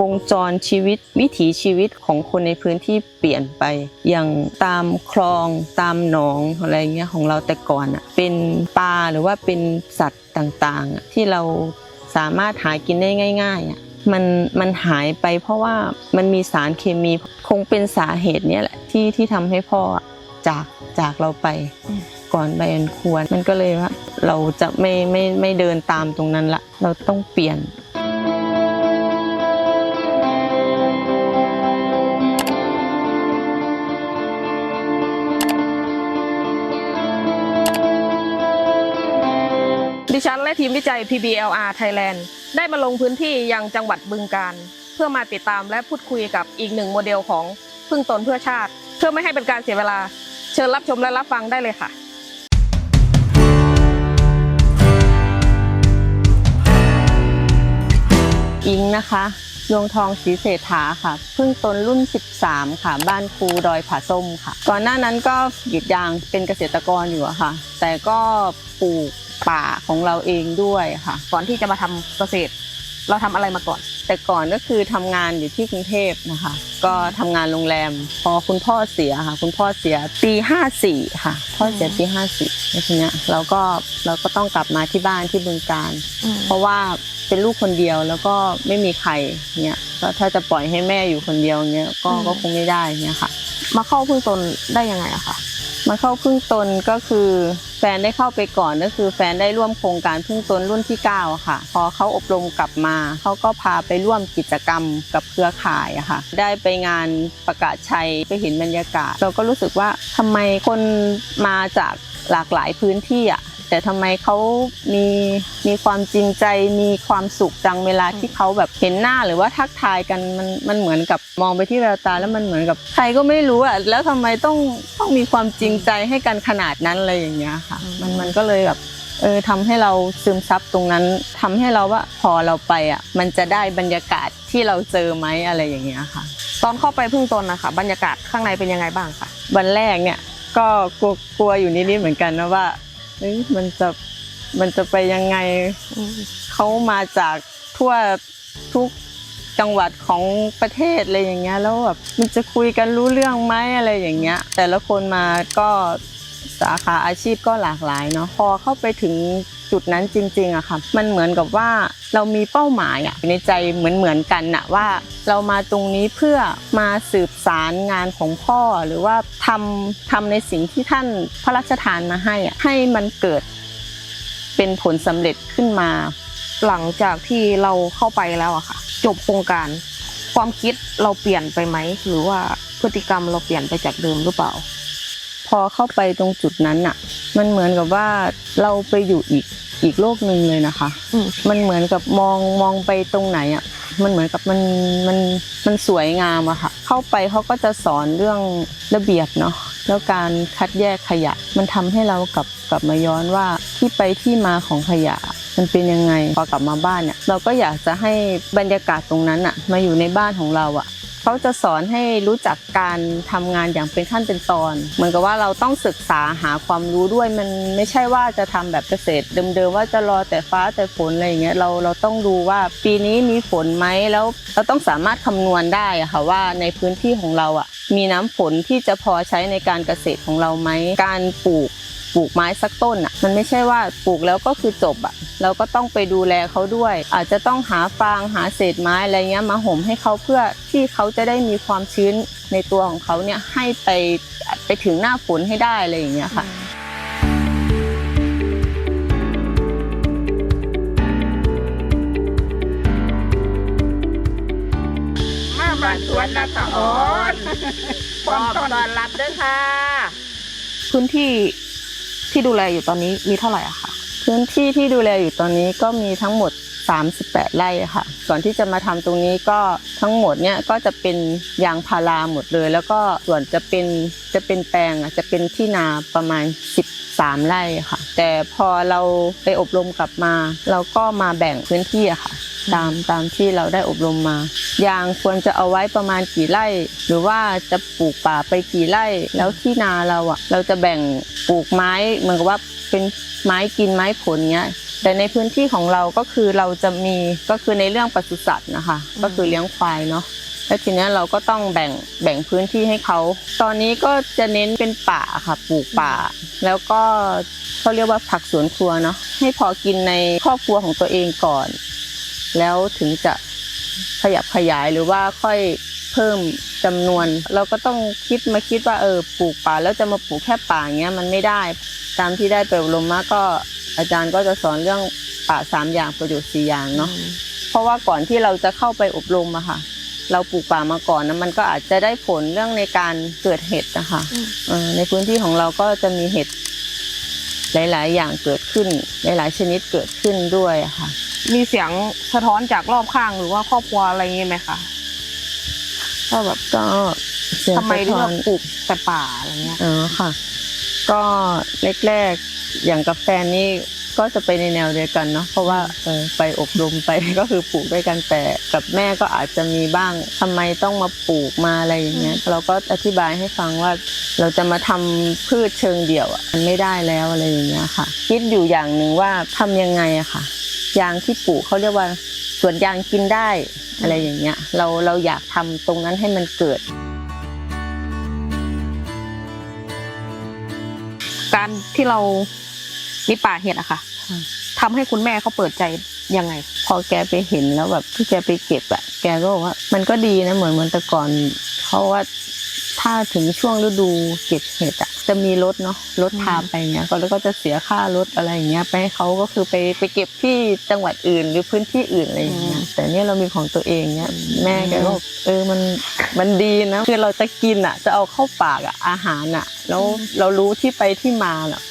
วงจรชีวิตวิถีชีวิตของคนในพื้นที่เปลี่ยนไป อย่างตามคลองตามหนองอะไรเงี้ยของเราแต่ก่อนอะเป็นปลาหรือว่าเป็นสัตว์ต่างๆอะที่เราสามารถหากินได้ง่ายๆอะมันมันหายไปเพราะว่ามันมีสารเคมีคงเป็นสาเหตุเนี้ยแหละที่ที่ทำให้พ่อจากจากเราไปก่อนใบอันควรมันก็เลยว่า เราจะไม่ไม่ไม่เดินตามตรงนั้นละ เราต้องเปลี่ยน ฉันและทีมวิจัย PBLR Thailand ได้มาลงพื้นที่ยังจังหวัดบึงการ เพื่อมาติดตามและพูดคุยกับอีกหนึ่งโมเดลของพึ่งตนเพื่อชาติ เพื่อไม่ให้เป็นการเสียเวลา เชิญรับชมและรับฟังได้เลยค่ะอิงนะคะดวงทองศรีเศรษฐาค่ะพิ่งตนรุ่น 13 ค่ะ บ้านครูดอยผาส้มค่ะ ก่อนหน้านั้นก็กรีดยางเป็นเกษตรกรอยู่อะค่ะ แต่ก็ปลูก ป่าของเราเองด้วยค่ะ ก่อนที่จะมาทำเกษตร เราทำอะไรมาก่อน แต่ก่อนก็คือทำงานอยู่ที่กรุงเทพนะคะ ก็ทำงานโรงแรม พอคุณพ่อเสียค่ะ คุณพ่อเสียปี54ค่ะ พ่อเสียปี54แล้วทีเนี้ยเราก็เราก็ต้องกลับมาที่บ้านที่บึงการ เพราะว่าเป็นลูกคนเดียวแล้วก็ไม่มีใครเนี่ยก็ถ้าจะปล่อยให้แม่อยู่คนเดียวเนี้ยก็อืมก็คงไม่ได้เนี่ยค่ะ มาเข้าพึ่งตนได้ยังไงอะคะมาเข้าพึ่งตนก็คือ แฟนได้เข้าไปก่อนก็คือแฟนได้ร่วมโครงการพึ่งตนรุ่นที่ 9 ค่ะ พอเขาอบรมกลับมาเขาก็พาไปร่วมกิจกรรมกับเครือข่ายอะค่ะ ได้ไปงานประกาศชัยไปเห็นบรรยากาศ เราก็รู้สึกว่าทำไมคนมาจากหลากหลายพื้นที่อะ แต่ทำไมเขามีมีความจริงใจมีความสุขจังเวลาที่เขาแบบเห็นหน้าหรือว่าทักทายกันมันมันเหมือนกับมองไปที่แววตาแล้วมันเหมือนกับใครก็ไม่รู้อะแล้วทำไมต้องต้องมีความจริงใจให้กันขนาดนั้นอะไรอย่างเงี้ยค่ะ มันมันก็เลยแบบเออทำให้เราซึมซับตรงนั้นทำให้เราว่าพอเราไปอะมันจะได้บรรยากาศที่เราเจอไหมอะไรอย่างเงี้ยค่ะ ตอนเข้าไปพึ่งตนนะคะบรรยากาศข้างในเป็นยังไงบ้างคะวันแรกเนี่ยก็กลัวกลัวอยู่นิดๆเหมือนกันนะว่า เอ้ยมันจะมันจะไปยังไงเขามาจากทั่วทุกจังหวัดของประเทศอะไรอย่างเงี้ยแล้วแบบมันจะคุยกันรู้เรื่องไหมอะไรอย่างเงี้ย แต่ละคนมาก็สาขาอาชีพก็หลากหลายเนาะพอเข้าไปถึง จุดนั้นจริงๆอะค่ะ มันเหมือนกับว่าเรามีเป้าหมายอะในใจเหมือนเหมือนๆกันอะว่า เรามาตรงนี้เพื่อมาสืบสารงานของพ่อหรือว่าทำทำในสิ่งที่ท่านพระราชทานมาให้อะให้มันเกิดเป็นผลสำเร็จขึ้นมา หลังจากที่เราเข้าไปแล้วอะค่ะ จบโครงการ ความคิดเราเปลี่ยนไปไหมหรือว่าพฤติกรรมเราเปลี่ยนไปจากเดิมหรือเปล่า พอเข้าไปตรงจุดนั้นอะมันเหมือนกับว่าเราไปอยู่อีกอีกโลกหนึ่งเลยนะคะอืมมันเหมือนกับมองมองไปตรงไหนอะมันเหมือนกับมันมันมันสวยงามอะค่ะ เข้าไปเขาก็จะสอนเรื่องระเบียบเนาะแล้วการคัดแยกขยะ มันทำให้เรากลับกลับมาย้อนว่าที่ไปที่มาของขยะ มันเป็นยังไงพอกลับมาบ้านเนี่ยเราก็อยากจะให้บรรยากาศตรงนั้นอะมาอยู่ในบ้านของเราอะ เขาจะสอนให้รู้จักการทำงานอย่างเป็นขั้นเป็นตอน เหมือนกับว่าเราต้องศึกษาหาความรู้ด้วยมันไม่ใช่ว่าจะทำแบบเกษตรเดิมๆว่าจะรอแต่ฟ้าแต่ฝนอะไรอย่างเงี้ยเราเราต้องดูว่าปีนี้มีฝนไหมแล้วเราต้องสามารถคำนวณได้ค่ะว่าในพื้นที่ของเราอะมีน้ำฝนที่จะพอใช้ในการเกษตรของเราไหมการปลูก ปลูกไม้สักต้นอะมันไม่ใช่ว่าปลูกแล้วก็คือจบอะเราก็ต้องไปดูแลเขาด้วย อาจจะต้องหาฟางหาเศษไม้อะไรเงี้ยมาห่มให้เขาเพื่อที่เขาจะได้มีความชื้นในตัวของเขาเนี่ยให้ไปไปถึงหน้าฝนให้ได้อะไรอย่างเงี้ยค่ะมาบ้านสวนนักอ่อนพร้อมต้อนรับด้วยค่ะ พื้นที่ ที่ดูแลอยู่ตอนนี้มีเท่าไหร่อะคะพื้นที่ที่ดูแลอยู่ตอนนี้ก็มีทั้งหมด 38 ไร่ค่ะก่อนที่จะมาทำตรงนี้ก็ทั้งหมดเนี่ยก็จะเป็นยางพาราหมดเลย แล้วก็ส่วนจะเป็นจะเป็นแปลงอะจะเป็นที่นาประมาณ 13 ไร่ค่ะ แต่พอเราไปอบรมกลับมา เราก็มาแบ่งพื้นที่อะค่ะตามตามที่เราได้อบรมมา ยางควรจะเอาไว้ประมาณกี่ไร่ หรือว่าจะปลูกป่าไปกี่ไร่ แล้วที่นาเราอะ เราจะแบ่ง ปลูกไม้เหมือนกับว่าเป็นไม้กินไม้ผลเงี้ย แต่ในพื้นที่ของเราก็คือเราจะมีก็คือในเรื่องปศุสัตว์นะคะ ก็คือเลี้ยงควายเนาะแล้วทีเนี้ยเราก็ต้องแบ่งแบ่งพื้นที่ให้เขา ตอนนี้ก็จะเน้นเป็นป่าค่ะ ปลูกป่า แล้วก็เขาเรียกว่าผักสวนครัวเนาะให้พอกินในครอบครัวของตัวเองก่อน แล้วถึงจะขยับขยายหรือว่าค่อย เพิ่มจำนวน เราก็ต้องคิดมาคิดว่าเออปลูกป่าแล้วจะมาปลูกแค่ป่าอย่างเงี้ยมันไม่ได้ ตามที่ได้ไปอบรมมาก็อาจารย์ก็จะสอนเรื่องป่าสามอย่างประโยชน์สี่อย่างเนาะเพราะว่าก่อนที่เราจะเข้าไปอบรมอะค่ะ เราปลูกป่ามาก่อนนะมันก็อาจจะได้ผลเรื่องในการเกิดเห็ดนะคะอืมเอ่อในพื้นที่ของเราก็จะมีเห็ดหลาย ๆ อย่างเกิดขึ้น หลาย ๆ ชนิดเกิดขึ้นด้วยอะค่ะ มีเสียงสะท้อนจากรอบข้างหรือว่าครอบครัวอะไรอย่างงี้ไหมคะ ก็แบบก็เสียงทำไมสะเลืท้ออกนปลูกแต่ป่าอะไรเงี้ย อ๋อค่ะ ก็แรกๆอย่างกับแฟนนี่ก็จะไปในแนวเดียวกันเนาะเพราะว่าเออไปอบรมไป ก็คือปลูกด้วยกันแต่กับแม่ก็อาจจะมีบ้างทำไมต้องมาปลูกมาอะไรอย่างเงี้ยเราก็อธิบายให้ฟังว่าเราจะมาทำพืชเชิงเดี่ยวอะมันไม่ได้แล้วอะไรอย่างเงี้ยค่ะ คิดอยู่อย่างหนึ่งว่าทำยังไงอะค่ะ ยางที่ปลูกเขาเรียกว่าสวนยางกินได้ อะไรอย่างเงี้ยเราเราอยากทำตรงนั้นให้มันเกิด การที่เรามีป่าเห็ดอะค่ะทำให้คุณแม่เขาเปิดใจยังไง พอแกไปเห็นแล้วแบบที่แกไปเก็บอะแกก็บอกว่า มันก็ดีนะเหมือนเหมือนแต่ก่อนเพราะว่า ถ้าถึงช่วงฤดูเก็บเห็ดอะจะมีรถเนาะรถพาไปเงี้ยก็แล้วก็จะเสียค่ารถอะไรอย่างเงี้ยไปให้เขาก็คือไปไปเก็บที่จังหวัดอื่นหรือพื้นที่อื่นอะไรอย่างเงี้ยอืมแต่เนี่ยเรามีของตัวเองเนี้ยแม่แกก็บอกเออมันมันดีนะคือเราจะกินอะจะเอาเข้าปากอะอาหารอะแล้วเรารู้ที่ไปที่มาอะ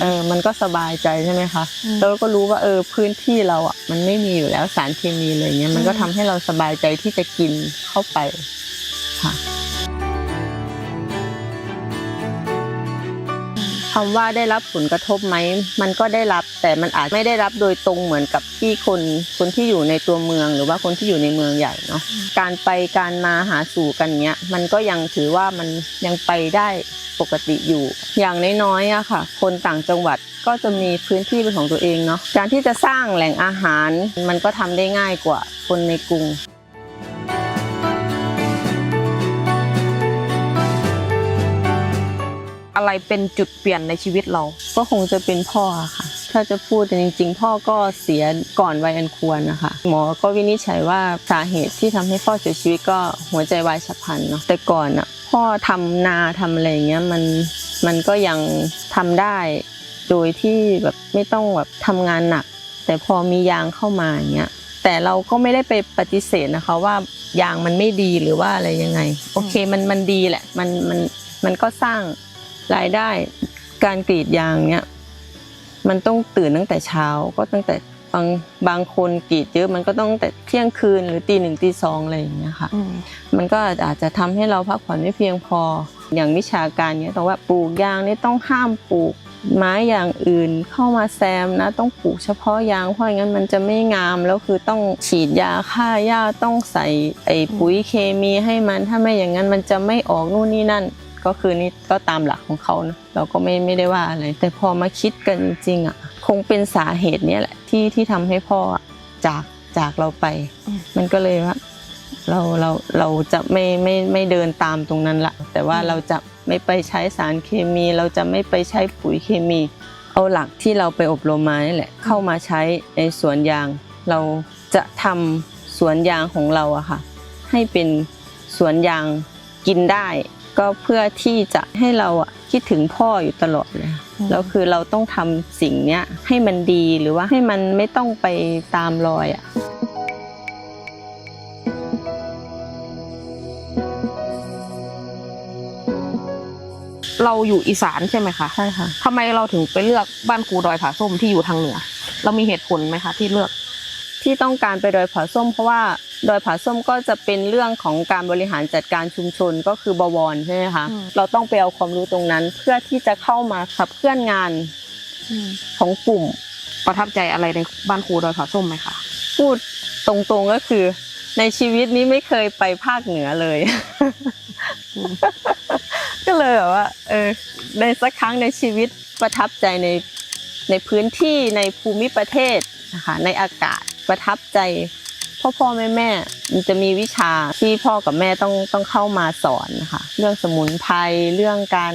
เออ มันก็สบายใจใช่ไหมคะอืมแล้วก็รู้ว่าเออพื้นที่เราอะมันไม่มีอยู่แล้วสารเคมีอะไรเงี้ย มันก็อืมทำให้เราสบายใจที่จะกินเข้าไปค่ะ คำว่าได้รับผลกระทบไหม มันก็ได้รับแต่มันอาจไม่ได้รับโดยตรงเหมือนกับที่คนคนที่อยู่ในตัวเมืองหรือว่าคนที่อยู่ในเมืองใหญ่เนาะการไปการมาหาสู่กันเนี้ยมันก็ยังถือว่ามันยังไปได้ปกติอยู่ อย่างน้อยๆอะค่ะ คนต่างจังหวัดก็จะมีพื้นที่เป็นของตัวเองเนาะการที่จะสร้างแหล่งอาหาร มันก็ทำได้ง่ายกว่าคนในกรุง อะไรเป็นจุดเปลี่ยนในชีวิตเรา ก็คงจะเป็นพ่อค่ะ ถ้าจะพูดจริง ๆ พ่อก็เสียก่อนวัยอันควรนะคะ หมอก็วินิจฉัยว่าสาเหตุที่ทำให้พ่อเสียชีวิตก็หัวใจวายฉับพลันเนาะแต่ก่อนอะพ่อทำนาทำอะไรเงี้ยมันมันก็ยังทำได้โดยที่แบบไม่ต้องแบบทำงานหนัก แต่พอมียางเข้ามาอย่างเงี้ยแต่เราก็ไม่ได้ไปปฏิเสธนะคะว่ายางมันไม่ดีหรือว่าอะไรยังไง โอเคมันมันดีแหละมันมันมันก็สร้าง รายได้การกรีดยางเนี้ยมันต้องตื่นตั้งแต่เช้าก็ตั้งแต่บางบางคนกรีดเยอะมันก็ต้องตั้งแต่เที่ยงคืนหรือตีหนึ่งตีสองอะไรอย่างเงี้ยค่ะมันก็อาจจะทำให้เราพักผ่อนไม่เพียงพออย่างวิชาการเนี้ยแต่ว่าปลูกยางนี่ต้องห้ามปลูกไม้อย่างอื่นเข้ามาแซมนะ ต้องปลูกเฉพาะยางเพราะอย่างนั้นมันจะไม่งามแล้วคือต้องฉีดยาฆ่าหญ้าต้องใส่ไอ้ปุ๋ยเคมีให้มันถ้าไม่อย่างนั้นมันจะไม่ออกนู่นนี่นั่น ก็คือนี่ก็ตามหลักของเขานะเราก็ไม่ไม่ได้ว่าอะไร แต่พอมาคิดกันจริงๆอะคงเป็นสาเหตุเนี้ยแหละที่ที่ทำให้พ่ออะจากจากเราไปอืมมันก็เลยว่าเราเราเราจะไม่ไม่ไม่เดินตามตรงนั้นละแต่ว่าอืมเราจะไม่ไปใช้สารเคมี เราจะไม่ไปใช้ปุ๋ยเคมี เอาหลักที่เราไปอบรมมานี่แหละเข้ามาใช้ในสวนยาง เราจะทำสวนยางของเราอะค่ะ ให้เป็นสวนยางกินได้ ก็เพื่อที่จะให้เราอะคิดถึงพ่ออยู่ตลอดเลยอืมแล้วคือเราต้องทำสิ่งเนี้ยให้มันดีหรือว่าให้มันไม่ต้องไปตามรอยอะเราอยู่อีสานใช่ไหมคะใช่ค่ะทำไมเราถึงไปเลือกบ้านครูดอยผาส้มที่อยู่ทางเหนือ เรามีเหตุผลไหมคะที่เลือก ที่ต้องการไปดอยผาส้มเพราะว่า ดอยผาส้มก็จะเป็นเรื่องของการบริหารจัดการชุมชนก็คือบวรใช่ไหมคะอืมเราต้องไปเอาความรู้ตรงนั้น เพื่อที่จะเข้ามาขับเคลื่อนงานของกลุ่มประทับใจอะไรในบ้านครูดอยผาส้มไหมคะพูดตรงๆก็คือ ในชีวิตนี้ไม่เคยไปภาคเหนือเลยอืมก็เลยแบบว่า เออในสักครั้งในชีวิตประทับใจในในพื้นที่ในภูมิประเทศนะคะในอากาศประทับใจ พ่อพ่อแม่แม่มันจะมีวิชาที่พ่อกับแม่ต้องต้องเข้ามาสอนนะคะเรื่องสมุนไพรเรื่องการ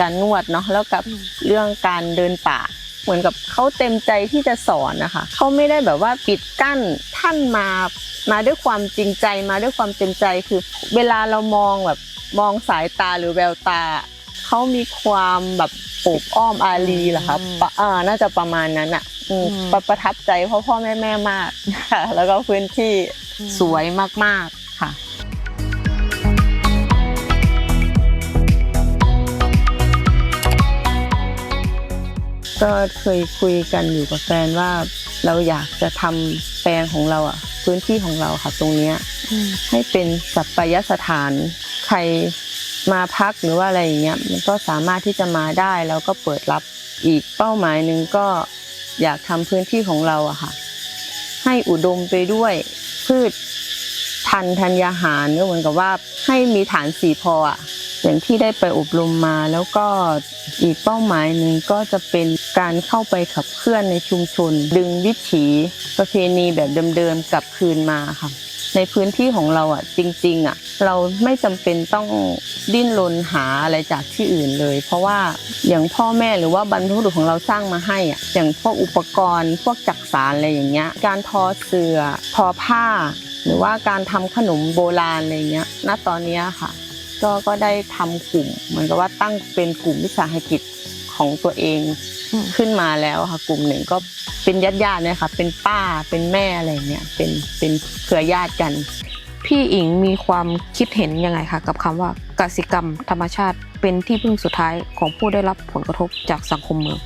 การนวดเนาะแล้วกับเรื่องการเดินป่าเหมือนกับเขาเต็มใจที่จะสอนนะคะเขาไม่ได้แบบว่าปิดกั้นท่านมามาด้วยความจริงใจมาด้วยความเต็มใจคือเวลาเรามองแบบมองสายตาหรือแววตาเขามีความแบบโอบอ้อมอารีเหรอคะปะอ่าน่าจะประมาณนั้นอะอืมอืม ประประทับใจพ่อพ่อแม่แม่มากค่ะแล้วก็พื้นที่สวยมาก ๆค่ะก็เคยคุยกันอยู่กับแฟนว่าเราอยากจะทำแปลงของเราอะ พื้นที่ของเราค่ะตรงเนี้ยอืมให้เป็นสัปยสถานใครมาพักหรือว่าอะไรอย่างเงี้ยมันก็สามารถที่จะมาได้แล้วก็เปิดรับอีกเป้าหมายหนึ่งก็ อยากทำพื้นที่ของเราอะค่ะ ให้อุดมไปด้วยพืชทันธัญญาหารก็เหมือนกับว่าให้มีฐานสีพออะอย่างที่ได้ไปอบรมมาแล้วก็อีกเป้าหมายหนึ่งก็จะเป็นการเข้าไปขับเคลื่อนในชุมชน ดึงวิถีประเพณีแบบเดิมๆกลับคืนมาค่ะ ในพื้นที่ของเราอะจริง ๆ อะ เราไม่จำเป็นต้องดิ้นรนหาอะไรจากที่อื่นเลย เพราะว่าอย่างพ่อแม่หรือว่าบรรพบุรุษของเราสร้างมาให้อะอย่างพวกอุปกรณ์ พวกจักสานอะไรอย่างเงี้ย การทอเสือ่อทอผ้า หรือว่าการทำขนมโบราณอะไรเงี้ยณตอนนี้ค่ะ ก็ก็ได้ทำกลุ่มเหมือนกับว่าตั้งเป็นกลุ่มวิสาหกิจ ของตัวเองอืมขึ้นมาแล้วค่ะ กลุ่มหนึ่งก็เป็นญาติญาติๆเนี่ยค่ะ เป็นป้าเป็นแม่อะไรเงี้ยเป็นเป็นเครือญาติกัน พี่อิงมีความคิดเห็นยังไงคะกับคำว่ากสิกรรมธรรมชาติเป็นที่พึ่งสุดท้ายของผู้ได้รับผลกระทบจากสังคมเมือง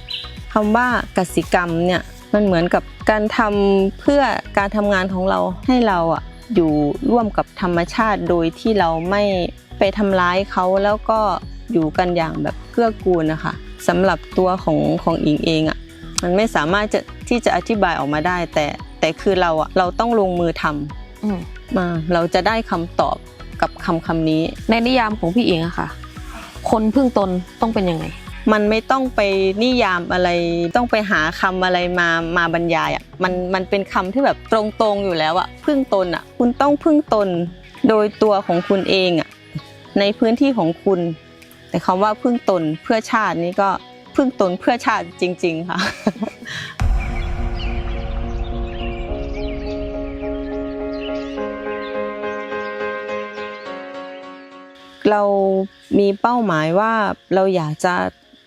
คำว่ากสิกรรมเนี่ยมันเหมือนกับการทำเพื่อการทำงานของเราให้เราอะอยู่ร่วมกับธรรมชาติโดยที่เราไม่ไปทำร้ายเขาแล้วก็อยู่กันอย่างแบบเกื้อกูลนะคะ สำหรับตัวของของอิงเองอะมันไม่สามารถจะที่จะอธิบายออกมาได้ แต่แต่คือเราอะเราต้องลงมือทำอืมมาเราจะได้คำตอบกับคำคำนี้ ในนิยามของพี่อิงอะค่ะ คนพึ่งตนต้องเป็นยังไง มันไม่ต้องไปนิยามอะไรต้องไปหาคำอะไรมามาบรรยายอะมันมันเป็นคำที่แบบตรงๆอยู่แล้วอะพึ่งตนอะคุณต้องพึ่งตนโดยตัวของคุณเองอะในพื้นที่ของคุณ แต่คำว่าพึ่งตนเพื่อชาตินี่ก็พึ่งตนเพื่อชาติจริง ๆ ค่ะเรามีเป้าหมายว่าเราอยากจะ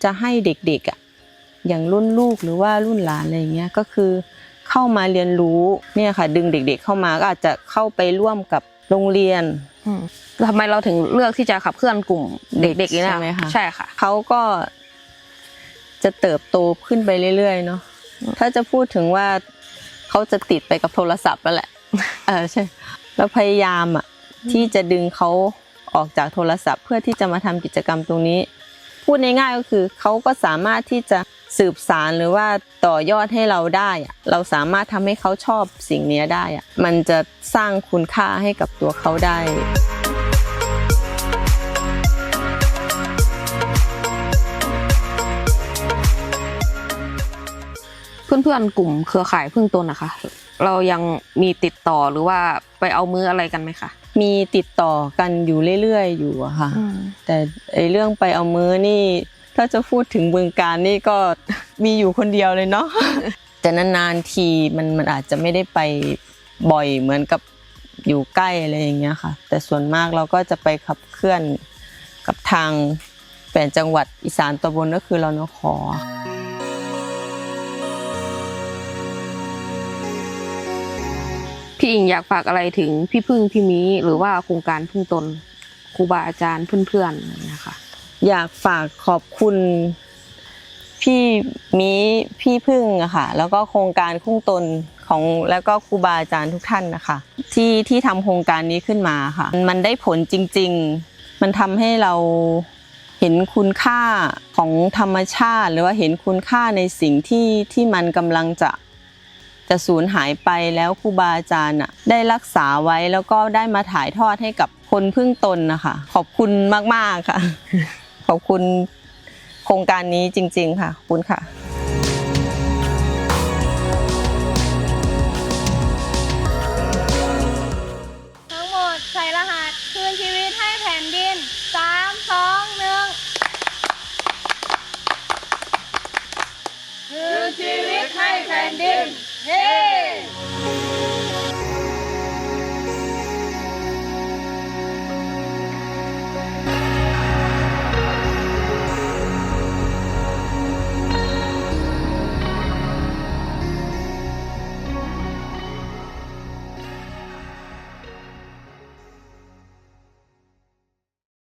จะให้เด็กๆอะอย่างรุ่นลูกหรือว่ารุ่นหลานอะไรอย่างเงี้ยก็คือเข้ามาเรียนรู้เนี่ยค่ะ ดึงเด็ก ๆ เข้ามาก็อาจจะเข้าไปร่วมกับโรงเรียน ทำไมเราถึงเลือกที่จะขับเคลื่อนกลุ่มเด็กๆนี่นะใช่ไหมคะใช่ค่ะเขาก็จะเติบโตขึ้นไปเรื่อยๆเนาะอืมถ้าจะพูดถึงว่าเขาจะติดไปกับโทรศัพท์แล้วแหละเออใช่เราพยายามอะที่จะดึงเขาออกจากโทรศัพท์เพื่อที่จะมาทำกิจกรรมตรงนี้ พูดง่ายๆก็คือเขาก็สามารถที่จะสืบสารหรือว่าต่อยอดให้เราได้อะเราสามารถทำให้เขาชอบสิ่งเนี้ยได้อะมันจะสร้างคุณค่าให้กับตัวเขาได้ เพื่อนๆกลุ่มเครือข่ายพึ่งตนนะคะ เรายังมีติดต่อหรือว่าไปเอามืออะไรกันไหมคะ มีติดต่อกันอยู่เรื่อยๆอยู่อะค่ะ แต่ไอเรื่องไปเอามือนี่ ถ้าจะพูดถึงบึงการนี่ก็มีอยู่คนเดียวเลยเนาะแต่นานๆทีมันมันอาจจะไม่ได้ไปบ่อยเหมือนกับอยู่ใกล้อะไรอย่างเงี้ยค่ะ แต่ส่วนมากเราก็จะไปขับเคลื่อนกับทางแปดจังหวัดอีสานตอนบนก็คือเรานคร พี่อิงอยากฝากอะไรถึงพี่พึ่งพี่มีหรือว่าโครงการพึ่งตนครูบาอาจารย์เพื่อนๆอะคะอยากฝากขอบคุณพี่มีพี่พึ่งอะค่ะแล้วก็โครงการคุ้งตนของแล้วก็ครูบาอาจารย์ทุกท่านนะคะที่ที่ทำโครงการนี้ขึ้นมาค่ะ มันได้ผลจริง ๆ มันทำให้เราเห็นคุณค่าของธรรมชาติ หรือว่าเห็นคุณค่าในสิ่งที่ที่มันกำลังจะ จะสูญหายไปแล้วครูบาอาจารย์อะได้รักษาไว้แล้วก็ได้มาถ่ายทอดให้กับคนพึ่งตนนะคะขอบคุณมากๆค่ะ ขอบคุณโครงการนี้จริง ๆ ค่ะขอบคุณค่ะ